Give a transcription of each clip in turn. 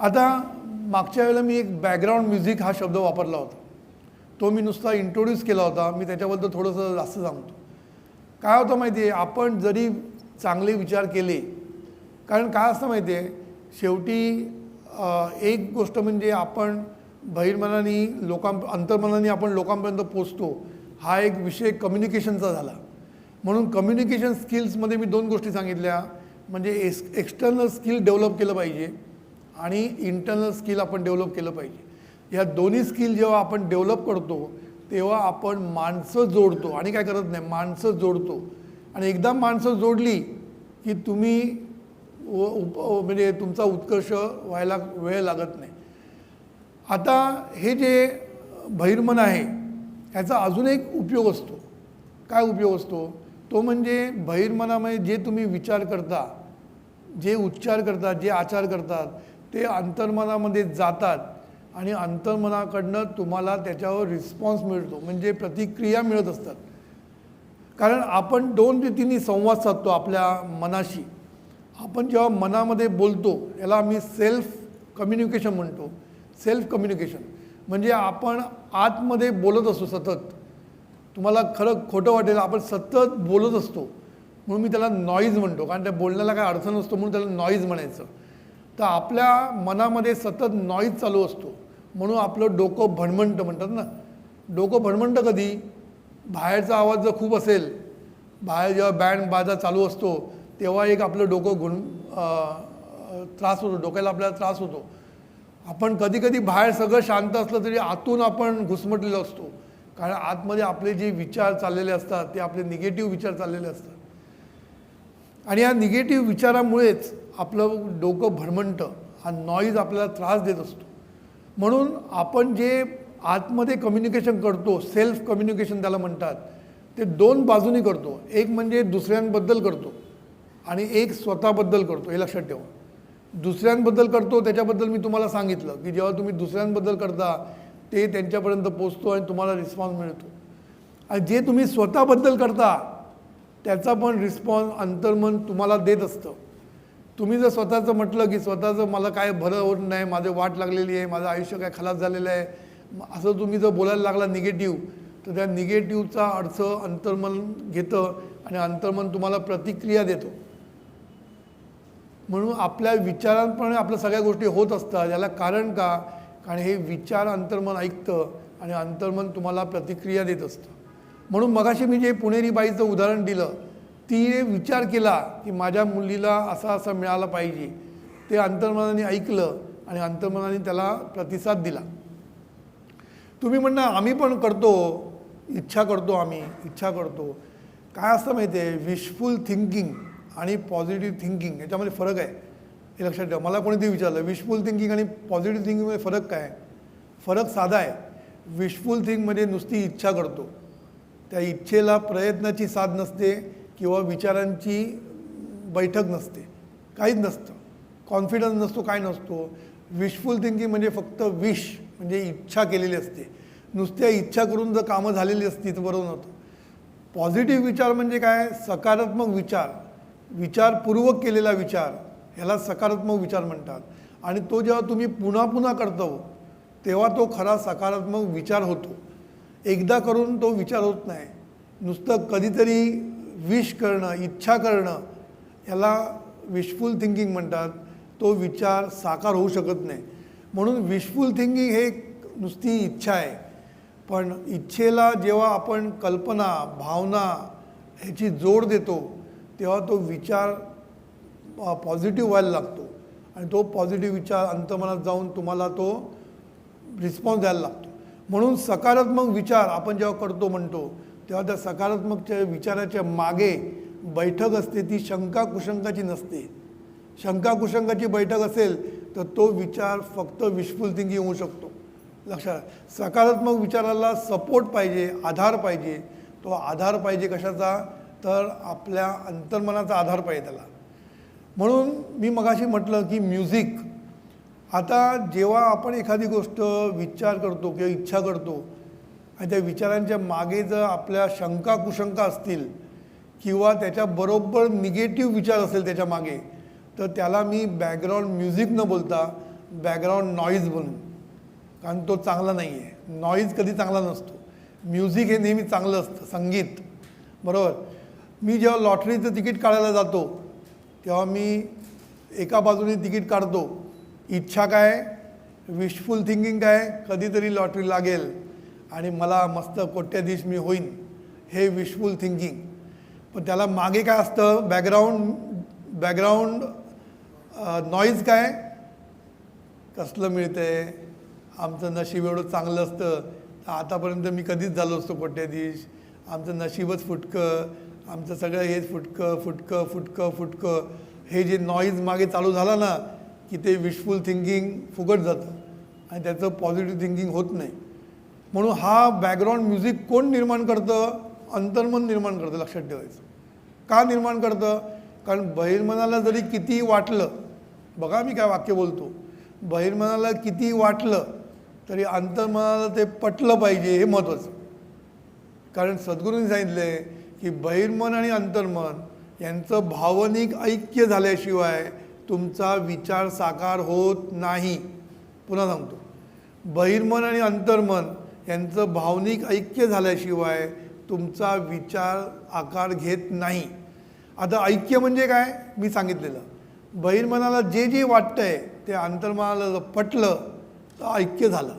आता मागच्या वेळेला मी एक बॅकग्राऊंड म्युझिक हा शब्द वापरला होता. तो मी नुसता इंट्रोड्यूस केला होता. मी त्याच्याबद्दल थोडंसं जास्त सांगतो. काय होतं माहिती आहे आपण जरी चांगले विचार केले कारण काय असतं माहिती आहे शेवटी एक गोष्ट म्हणजे आपण बहिर्मनाने लोकां अंतर्मनाने आपण लोकांपर्यंत पोचतो हा एक विषय कम्युनिकेशनचा झाला. म्हणून कम्युनिकेशन स्किल्समध्ये मी दोन गोष्टी सांगितल्या. म्हणजे एस एक्स्टर्नल स्किल डेव्हलप केलं पाहिजे. आणि इंटरनल स्किल आपण डेव्हलप केलं पाहिजे. ह्या दोन्ही स्किल जेव्हा आपण डेव्हलप करतो तेव्हा आपण माणसं जोडतो. आणि काय करत नाही माणसं जोडतो. आणि एकदा माणसं जोडली की तुम्ही व उप म्हणजे तुमचा उत्कर्ष व्हायला वेळ लागत नाही. आता हे जे बहिर्मन आहे ह्याचा अजून एक उपयोग असतो. काय उपयोग असतो? तो म्हणजे बहिर्मनामध्ये जे तुम्ही विचार करता जे उच्चार करतात जे आचार करतात ते अंतर्मनामध्ये जातात आणि अंतर्मनाकडनं तुम्हाला त्याच्यावर रिस्पॉन्स मिळतो म्हणजे प्रतिक्रिया मिळत असतात. कारण आपण दोन रीतीने संवाद साधतो आपल्या मनाशी. आपण जेव्हा मनामध्ये बोलतो याला मी सेल्फ कम्युनिकेशन म्हणतो. सेल्फ कम्युनिकेशन म्हणजे आपण आतमध्ये बोलत असतो सतत. तुम्हाला खरं खोटं वाटेल आपण सतत बोलत असतो. म्हणून मी त्याला नॉईज म्हणतो कारण त्या बोलण्याला काय अडचण नसतो म्हणून त्याला नॉईज म्हणायचं. तर आपल्या मनामध्ये सतत नॉईज चालू असतो. म्हणून आपलं डोकं भणमंट म्हणतात ना. डोकं भणमंट कधी? बाहेरचा आवाज जर खूप असेल बाहेर जेव्हा बँड बाजा चालू असतो तेव्हा एक आपलं डोकं गुण त्रास होतो. डोक्याला आपल्याला त्रास होतो. आपण कधी कधी बाहेर सगळं शांत असलं तरी आतून आपण घुसमटलेलो असतो. कारण आतमध्ये आपले जे विचार चाललेले असतात ते आपले निगेटिव्ह विचार चाललेले असतात. आणि या निगेटिव्ह विचारामुळेच आपलं डोकं भरमणतं हा नॉईज आपल्याला त्रास देत असतो. म्हणून आपण जे आतमध्ये कम्युनिकेशन करतो सेल्फ कम्युनिकेशन त्याला म्हणतात ते दोन बाजूनी करतो. एक म्हणजे दुसऱ्यांबद्दल करतो आणि एक स्वतःबद्दल करतो. हे लक्षात ठेवा. दुसऱ्यांबद्दल करतो त्याच्याबद्दल मी तुम्हाला सांगितलं की जेव्हा तुम्ही दुसऱ्यांबद्दल करता ते त्यांच्यापर्यंत पोचतो आणि तुम्हाला रिस्पॉन्स मिळतो. आणि जे तुम्ही स्वतःबद्दल करता त्याचा पण रिस्पॉन्स अंतर्मन तुम्हाला देत असतं. तुम्ही जर स्वतःचं म्हटलं की स्वतःचं मला काय भरं होत नाही माझं वाट लागलेली आहे माझं आयुष्य काय खलास झालेलं आहे असं तुम्ही जर बोलायला लागला निगेटिव्ह तर त्या निगेटिव्हचा अर्थ अंतर्मन घेतं आणि अंतर्मन तुम्हाला प्रतिक्रिया देतो. म्हणून आपल्या विचारांप्रमाणे आपल्या सगळ्या गोष्टी होत असतात. याला कारण का? कारण हे विचार अंतर्मन ऐकतं आणि अंतर्मन तुम्हाला प्रतिक्रिया देत असतं. म्हणून मगाशी मी जे पुणेरी बाईचं उदाहरण दिलं तिने विचार केला की माझ्या मुलीला असा असा मिळाला पाहिजे. ते अंतर्मनाने ऐकलं आणि अंतर्मनाने त्याला प्रतिसाद दिला. तुम्ही म्हणणं आम्ही पण करतो इच्छा करतो आम्ही इच्छा करतो. काय असतं माहिती आहे विशफुल थिंकिंग आणि पॉझिटिव्ह थिंकिंग याच्यामध्ये फरक आहे. हे लक्षात ठेवा मला कोणीतरी विचारलं विशफुल थिंकिंग आणि पॉझिटिव्ह थिंकिंगमध्ये फरक काय फरक साधा आहे. विशफुल थिंकमध्ये म्हणजे नुसती इच्छा करतो. त्या इच्छेला प्रयत्नाची साथ नसते किंवा विचारांची बैठक नसते. काहीच नसतं. कॉन्फिडन्स नसतो काय नसतो. विशफुल थिंकिंग म्हणजे फक्त विश म्हणजे इच्छा केलेली असते. नुसत्या इच्छा करून जर कामं झालेली असती तर बरोबर नव्हतं. पॉझिटिव्ह विचार म्हणजे काय? सकारात्मक विचार. विचारपूर्वक केलेला विचार. ह्याला सकारात्मक विचार म्हणतात. आणि तो जेव्हा तुम्ही पुन्हा पुन्हा करतो हो, तेव्हा तो खरा सकारात्मक विचार होतो. एकदा करून तो विचार होत नाही. नुसतं कधीतरी विश करणं इच्छा करणं याला विशफुल थिंकिंग म्हणतात. तो विचार साकार होऊ शकत नाही. म्हणून विशफुल थिंकिंग हे एक नुसती इच्छा आहे. पण इच्छेला जेव्हा आपण कल्पना भावना ह्याची जोड देतो तेव्हा तो विचार पॉझिटिव्ह व्हायला लागतो. आणि तो पॉझिटिव्ह विचार अंतमनात जाऊन तुम्हाला तो रिस्पॉन्स द्यायला लागतो. म्हणून सकारात्मक विचार आपण जेव्हा करतो म्हणतो तेव्हा त्या सकारात्मकच्या विचाराच्या मागे बैठक असते ती शंका कुशंकाची नसते. शंका कुशंकाची बैठक असेल तर तो विचार फक्त विशफुल थिंकिंग होऊ शकतो. लक्षात सकारात्मक विचाराला सपोर्ट पाहिजे आधार पाहिजे. तो आधार पाहिजे कशाचा? तर आपल्या अंतर्मनाचा आधार पाहिजे त्याला. म्हणून मी मगाशी म्हटलं की म्युझिक आता जेव्हा आपण एखादी गोष्ट विचार करतो किंवा इच्छा करतो आणि त्या विचारांच्या मागे जर आपल्या शंका कुशंका असतील किंवा त्याच्याबरोबर निगेटिव्ह विचार असेल त्याच्यामागे तर त्याला मी बॅकग्राऊंड म्युझिक न बोलता बॅकग्राऊंड नॉईज बनून कारण तो चांगला नाही आहे नॉईज कधी चांगला नसतो. म्युझिक हे नेहमी चांगलं असतं. संगीत. बरोबर? मी जेव्हा लॉटरीचं तिकीट काढायला जातो तेव्हा मी एका बाजूने तिकीट काढतो. इच्छा काय विशफुल थिंकिंग काय कधीतरी लॉटरी लागेल आणि मला मस्त कोट्याधीश मी होईन हे विशफुल थिंकिंग पण त्याला मागे काय असतं? बॅकग्राऊंड बॅकग्राऊंड नॉईज काय? कसलं मिळतंय? आमचं नशीब एवढं चांगलं असतं. तर आतापर्यंत मी कधीच झालो असतो कोट्याधीश. आमचं नशीबच फुटकं. आमचं सगळं हेच फुटकं फुटकं फुटकं फुटकं. हे जे नॉईज मागे चालू झालं ना की ते विशफुल थिंकिंग फुकट जातं आणि त्याचं पॉझिटिव्ह थिंकिंग होत नाही. म्हणून हा बॅकग्राऊंड म्युझिक कोण निर्माण करतं? अंतर्मन निर्माण करतं लक्षात ठेवायचं. का निर्माण करतं? कारण बहिर्मनाला जरी कितीही वाटलं बघा मी काय वाक्य बोलतो बहिर्मनाला कितीही वाटलं तरी अंतर्मनाला ते पटलं पाहिजे हे महत्त्वाचं. कारण सद्गुरूंनी सांगितलं आहे की बहिर्मन आणि अंतर्मन यांचं भावनिक ऐक्य झाल्याशिवाय तुमचा विचार साकार होत नाही. पुन्हा सांगतो. बहिर्मन आणि अंतर्मन यांचं भावनिक ऐक्य झाल्याशिवाय तुमचा विचार आकार घेत नाही. आता ऐक्य म्हणजे काय? मी सांगितलेलं. बहिर्मनाला जे जे वाटतंय ते अंतर्मनाला जर पटलं तर ऐक्य झालं.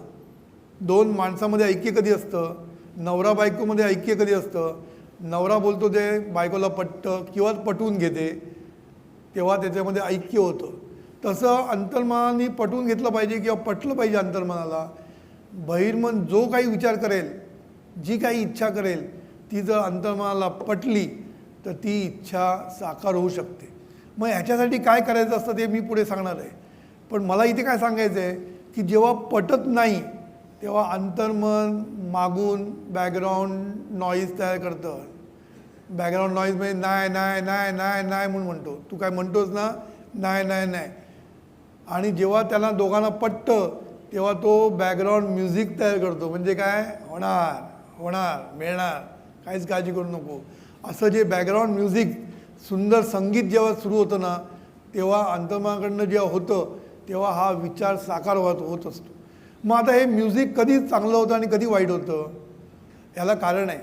दोन माणसामध्ये ऐक्य कधी असतं? नवरा बायकोमध्ये ऐक्य कधी असतं? नवरा बोलतो ते बायकोला पटतं किंवा पटवून घेते. तेव्हा त्याच्यामध्ये ऐक्य होतं. तसं अंतर्मनाने पटवून घेतलं पाहिजे किंवा पटलं पाहिजे अंतर्मनाला. बहिर्मन जो काही विचार करेल जी काही इच्छा करेल ती जर अंतर्मनाला पटली तर ती इच्छा साकार होऊ शकते. मग ह्याच्यासाठी काय करायचं असतं ते मी पुढे सांगणार आहे. पण मला इथे काय सांगायचं आहे की जेव्हा पटत नाही तेव्हा अंतर्मन मागून बॅकग्राऊंड नॉईज तयार करतं. बॅकग्राऊंड नॉईजमध्ये नाही नाही नाही नाही नाही म्हणून म्हणतो. तू काय म्हणतोस ना नाही नाही नाही आणि जेव्हा त्याला दोघांना पटतं तेव्हा तो बॅकग्राऊंड म्युझिक तयार करतो. म्हणजे काय? होणार होणार मिळणार. काहीच काळजी करू नको. असं जे बॅकग्राऊंड म्युझिक सुंदर संगीत जेव्हा सुरू होतं ना तेव्हा अंतर्माकडनं जेव्हा होतं तेव्हा हा विचार साकार होत होत असतो. मग आता हे म्युझिक कधी चांगलं होतं आणि कधी वाईट होतं? याला कारण आहे.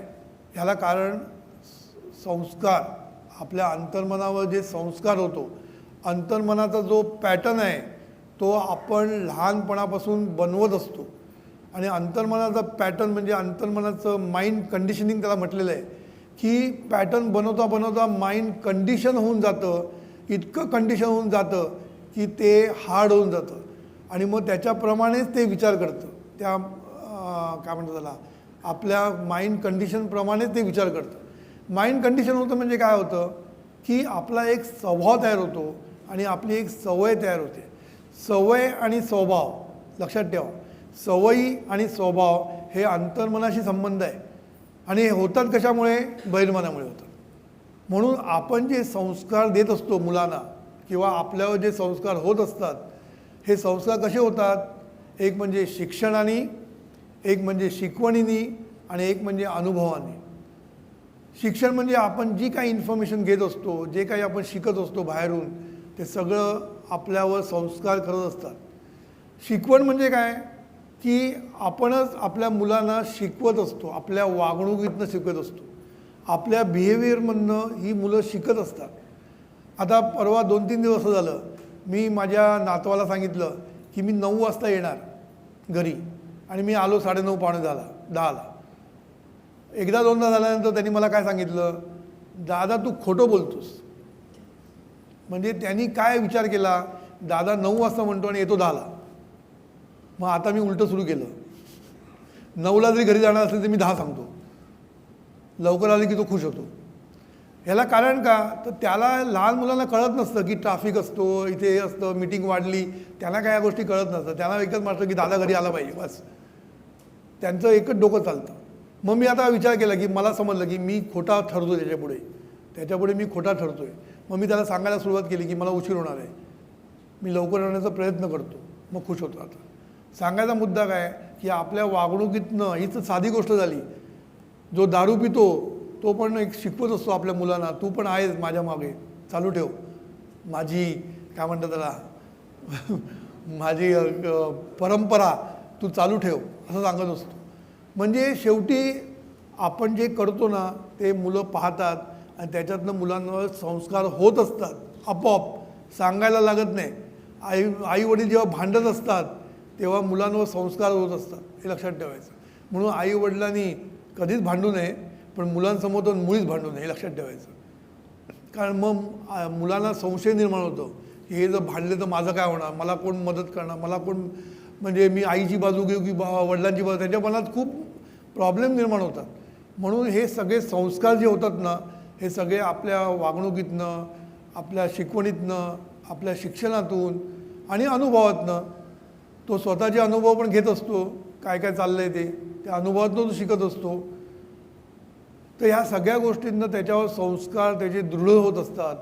याला कारण संस्कार आपल्या अंतर्मनावर जे संस्कार होतो अंतर्मनाचा जो पॅटर्न आहे तो आपण लहानपणापासून बनवत असतो. आणि अंतर्मनाचा पॅटर्न म्हणजे अंतर्मनाचं माइंड कंडिशनिंग त्याला म्हटलेलं आहे की पॅटर्न बनवता बनवता माइंड कंडिशन होऊन जातं इतकं कंडिशन होऊन जातं की ते हार्ड होऊन जातं. आणि मग त्याच्याप्रमाणेच ते विचार करतं. त्या काय म्हणतात त्याला आपल्या माइंड कंडिशनप्रमाणेच ते विचार करतं. माइंड कंडिशन होतं म्हणजे काय होतं? की आपला एक स्वभाव तयार होतो आणि आपली एक सवय तयार होते. सवय आणि स्वभाव लक्षात ठेवा. सवयी आणि स्वभाव हे अंतर्मनाशी संबंध आहे. आणि हे होतात कशामुळे? बहिर्मनामुळे होतात. म्हणून आपण जे संस्कार देत असतो मुलांना किंवा आपल्यावर जे संस्कार होत असतात हे संस्कार कसे होतात? एक म्हणजे शिक्षणाने एक म्हणजे शिकवणीनी आणि एक म्हणजे अनुभवाने. शिक्षण म्हणजे आपण जी काही इन्फॉर्मेशन घेत असतो जे काही आपण शिकत असतो बाहेरून ते सगळं आपल्यावर संस्कार करत असतात. शिकवण म्हणजे काय? की आपणच आपल्या मुलांना शिकवत असतो आपल्या वागणुकीतनं शिकवत असतो. आपल्या बिहेवियरमधनं ही मुलं शिकत असतात. आता परवा दोन तीन दिवस असं झालं मी माझ्या नातवाला सांगितलं की मी नऊ वाजता येणार घरी आणि मी आलो साडेनऊ पावणे दहाला दहाला. एकदा दोनदा झाल्यानंतर त्यांनी मला काय सांगितलं? दादा तू खोटं बोलतोस. म्हणजे त्यांनी काय विचार केला? दादा नऊ वाजता म्हणतो आणि येतो दहाला. मग आता मी उलटं सुरू केलं. नऊला जरी घरी जाणार असेल तर मी दहा सांगतो. लवकर आले की तो खुश होतो. ह्याला कारण का? तर त्याला लहान मुलांना कळत नसतं की ट्राफिक असतो इथे हे असतं मिटिंग वाढली. त्यांना काय या गोष्टी कळत नसतं त्यांना एकच वाटतं की दादा घरी आला पाहिजे बस. त्यांचं एकच डोकं चालतं. मग मी आता विचार केला की मला समजलं की मी खोटा ठरतो त्याच्यापुढे. त्याच्यापुढे मी खोटा ठरतो आहे मग मी त्याला सांगायला सुरुवात केली की मला उशीर होणार आहे. मी लवकर येण्याचा प्रयत्न करतो. मग खुश होतो आता. सांगायचा मुद्दा काय की आपल्या वागणुकीतनं हीच साधी गोष्ट झाली. जो दारू पितो तो पण एक शिकवत असतो आपल्या मुलांना तू पण आहेस माझ्या मागे. चालू ठेव. माझी काय म्हणतात त्याला माझी परंपरा तू चालू ठेव असं सांगत असतो. म्हणजे शेवटी आपण जे करतो ना ते मुलं पाहतात आणि त्याच्यातनं मुलांवर संस्कार होत असतात आपोआप. सांगायला लागत नाही. आई आई वडील जेव्हा भांडत असतात तेव्हा मुलांवर संस्कार होत असतात. हे लक्षात ठेवायचं. म्हणून आई वडिलांनी कधीच भांडू नये पण मुलांसमोर तर मुळीच भांडू नये हे लक्षात ठेवायचं. कारण मग मुलांना संशय निर्माण होतो. की हे जर भांडले तर माझं काय होणार? मला कोण मदत करणार? मला कोण म्हणजे मी आईची बाजू घेऊ की बा वडिलांची बाजू? त्यांच्या मनात खूप प्रॉब्लेम निर्माण होतात. म्हणून हे सगळे संस्कार जे होतात ना हे सगळे आपल्या वागणुकीतनं आपल्या शिकवणीतनं आपल्या शिक्षणातून आणि अनुभवातनं तो स्वतःचे अनुभव पण घेत असतो काय काय चाललं आहे ते त्या अनुभवातनं तो शिकत असतो. तर ह्या सगळ्या गोष्टींना त्याच्यावर संस्कार त्याचे दृढ होत असतात.